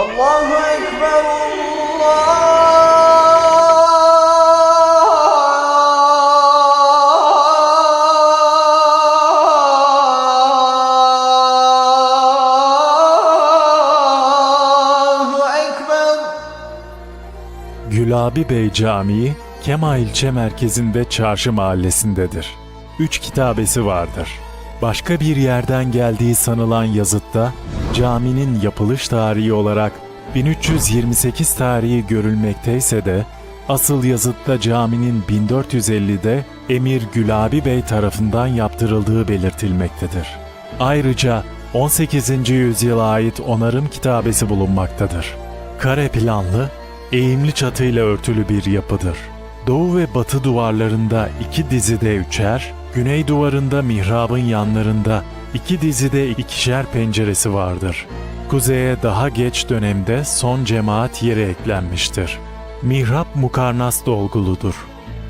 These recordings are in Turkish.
Allahu Ekber Allahu Ekber Gülabi Bey Camii Kema ilçe merkezinde Çarşı Mahallesi'ndedir. Üç kitabesi vardır. Başka bir yerden geldiği sanılan yazıtta caminin yapılış tarihi olarak 1328 tarihi görülmekteyse de, asıl yazıtta caminin 1450'de Emir Gülabi Bey tarafından yaptırıldığı belirtilmektedir. Ayrıca 18. yüzyıla ait onarım kitabesi bulunmaktadır. Kare planlı, eğimli çatıyla örtülü bir yapıdır. Doğu ve batı duvarlarında iki dizide üçer, güney duvarında mihrabın yanlarında iki dizide ikişer penceresi vardır. Kuzeye daha geç dönemde son cemaat yeri eklenmiştir. Mihrap mukarnas dolguludur.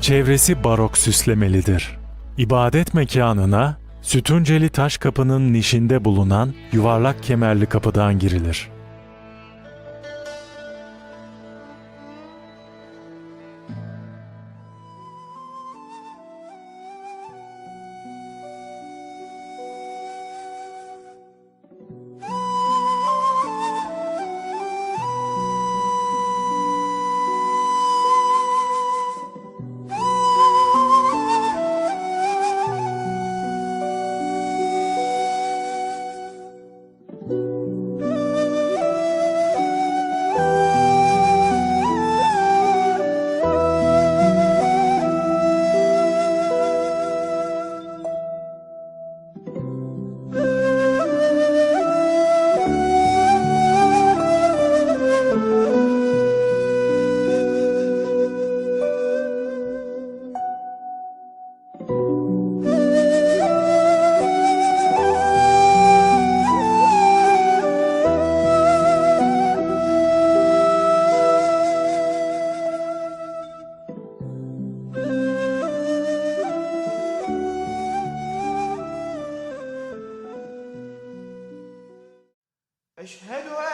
Çevresi barok süslemelidir. İbadet mekanına sütunceli taş kapının nişinde bulunan yuvarlak kemerli kapıdan girilir. أشهد أن